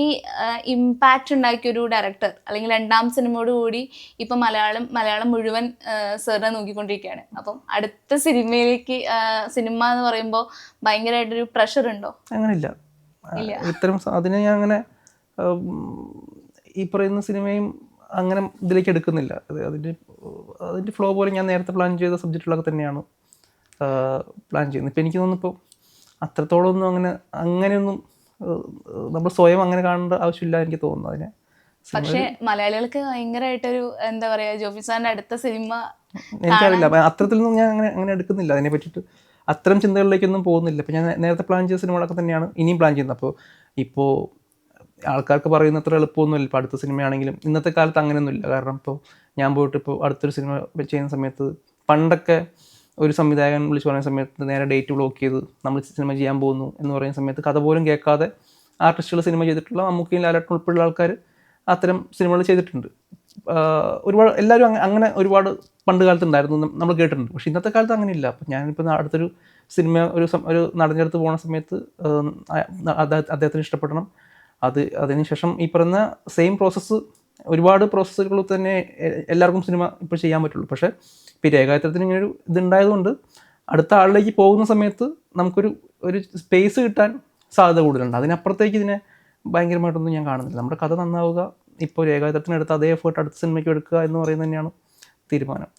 ഈ ഇമ്പാക്റ്റ് ഉണ്ടാക്കിയ ഒരു ഡയറക്ടർ അല്ലെങ്കിൽ രണ്ടാം സിനിമയോട് കൂടി ഇപ്പൊ മലയാളം മലയാളം മുഴുവൻ സാറിനെ നോക്കിക്കൊണ്ടിരിക്കുകയാണ്. അപ്പം അടുത്ത സിനിമയിലേക്ക് സിനിമ എന്ന് പറയുമ്പോൾ ഭയങ്കരമായിട്ടൊരു പ്രഷർ ഉണ്ടോ? അങ്ങനെയില്ല. ഇല്ല. ഇത്തരം അതിനെ ഞാൻ അങ്ങനെ ഈ പറയുന്ന സിനിമയും അങ്ങനെ ഇതിലേക്ക് എടുക്കുന്നില്ല. അതിന്റെ അതിന്റെ അതിന്റെ ഫ്ലോ പോലെ ഞാൻ നേരത്തെ പ്ലാൻ ചെയ്ത സബ്ജക്റ്റുകളൊക്കെ തന്നെയാണ് പ്ലാൻ ചെയ്യുന്നത്. ഇപ്പം എനിക്ക് തോന്നുന്നു ഇപ്പോൾ അത്രത്തോളം ഒന്നും അങ്ങനെ അങ്ങനെയൊന്നും നമ്മൾ സ്വയം അങ്ങനെ കാണേണ്ട ആവശ്യമില്ല എനിക്ക് തോന്നുന്നു അതിനെ. പക്ഷേ മലയാളികൾക്ക് ഭയങ്കരമായിട്ടൊരു എന്താ പറയാ ജോഫി സാറിന്റെ അടുത്ത സിനിമ എനിക്കറിയില്ല. അത്തരത്തിലൊന്നും ഞാൻ അങ്ങനെ അങ്ങനെ എടുക്കുന്നില്ല. അതിനെ പറ്റിയിട്ട് അത്തരം ചിന്തകളിലേക്കൊന്നും പോകുന്നില്ല. ഇപ്പം ഞാൻ നേരത്തെ പ്ലാൻ ചെയ്ത സിനിമകളൊക്കെ തന്നെയാണ് ഇനിയും പ്ലാൻ ചെയ്യുന്നത്. അപ്പോൾ ഇപ്പോൾ ആൾക്കാർക്ക് പറയുന്ന അത്ര എളുപ്പമൊന്നുമില്ല. ഇപ്പോൾ അടുത്ത സിനിമയാണെങ്കിലും ഇന്നത്തെ കാലത്ത് അങ്ങനെയൊന്നുമില്ല. കാരണം ഇപ്പോൾ ഞാൻ പോയിട്ട് ഇപ്പോൾ അടുത്തൊരു സിനിമ ചെയ്യുന്ന സമയത്ത് പണ്ടൊക്കെ ഒരു സംവിധായകൻ വിളിച്ച് പറയുന്ന സമയത്ത് നേരെ ഡേറ്റ് ബ്ലോക്ക് ചെയ്ത് നമ്മൾ സിനിമ ചെയ്യാൻ പോകുന്നു എന്ന് പറയുന്ന സമയത്ത് കഥ പോലും കേൾക്കാതെ ആർട്ടിസ്റ്റുകൾ സിനിമ ചെയ്തിട്ടുള്ള മമ്മൂക്കിയും ലാലേട്ടൻ ഉൾപ്പെടെയുള്ള ആൾക്കാർ അത്തരം സിനിമകൾ ചെയ്തിട്ടുണ്ട്. ഒരുപാട് എല്ലാവരും അങ്ങനെ ഒരുപാട് പണ്ട് കാലത്ത് ഉണ്ടായിരുന്നു നമ്മൾ കേട്ടിട്ടുണ്ട്. പക്ഷേ ഇന്നത്തെ കാലത്ത് അങ്ങനെയില്ല. അപ്പം ഞാനിപ്പോൾ അടുത്തൊരു സിനിമ ഒരു ഒരു നടഞ്ഞെടുത്ത് പോകുന്ന സമയത്ത് അദ്ദേഹത്തിന് ഇഷ്ടപ്പെടണം. അത് അതിനുശേഷം ഈ പറയുന്ന സെയിം പ്രോസസ്സ് ഒരുപാട് പ്രോസസ്സുകൾ തന്നെ എല്ലാവർക്കും സിനിമ ഇപ്പോൾ ചെയ്യാൻ പറ്റുള്ളൂ. പക്ഷേ ഇപ്പോൾ രേഖാചിത്രത്തിന് ഇങ്ങനെ ഒരു ഇതുണ്ടായതുകൊണ്ട് അടുത്ത ആളിലേക്ക് പോകുന്ന സമയത്ത് നമുക്കൊരു ഒരു സ്പേസ് കിട്ടാൻ സാധ്യത കൂടുതലുണ്ട്. അതിനപ്പുറത്തേക്ക് ഇതിനെ ഭയങ്കരമായിട്ടൊന്നും ഞാൻ കാണുന്നില്ല. നമ്മുടെ കഥ നന്നാവുക ഇപ്പോൾ രേഖാചിത്രത്തിനെടുത്ത് അതേ എഫേർട്ട് അടുത്ത സിനിമയ്ക്ക് എടുക്കുക എന്ന് പറയുന്നത് തന്നെയാണ് തീരുമാനം.